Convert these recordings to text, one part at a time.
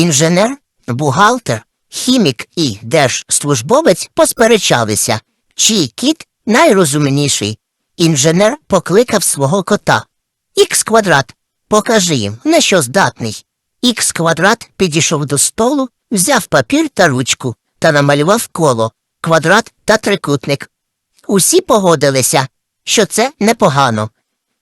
Інженер, бухгалтер, хімік і держслужбовець посперечалися, чий кіт найрозумніший. Інженер покликав свого кота. Ікс квадрат, покажи їм, на що здатний. Ікс квадрат підійшов до столу, взяв папір та ручку та намалював коло, квадрат та трикутник. Усі погодилися, що це непогано.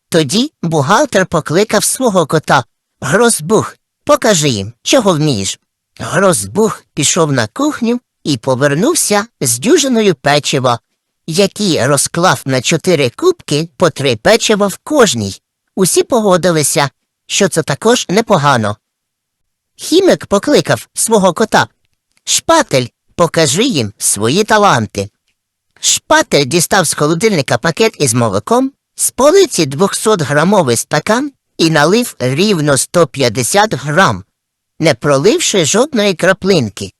Тоді бухгалтер покликав свого кота. Грозбух, покажи їм, чого вмієш. Грозбух пішов на кухню і повернувся з дюжиною печива, які розклав на чотири кубки по три печива в кожній. Усі погодилися, що це також непогано. Хімик покликав свого кота. Шпатель, покажи їм свої таланти. Шпатель дістав з холодильника пакет із молоком, з полиці 200-грамовий стакан і налив рівно 150 грам, не проливши жодної краплинки.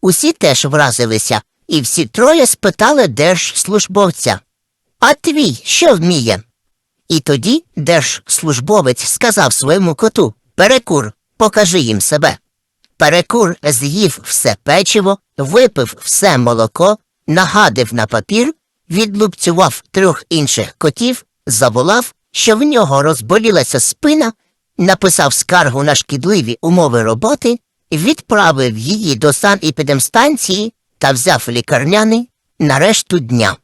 Усі теж вразилися, і всі троє спитали держслужбовця. А твій що вміє? І тоді держслужбовець сказав своєму коту Перекур, покажи їм себе. Перекур з'їв все печиво, випив все молоко, нагадив на папір, відлупцював трьох інших котів, заволав, що в нього розболілася спина, написав скаргу на шкідливі умови роботи, відправив її до санепідемстанції та взяв лікарняний на решту дня.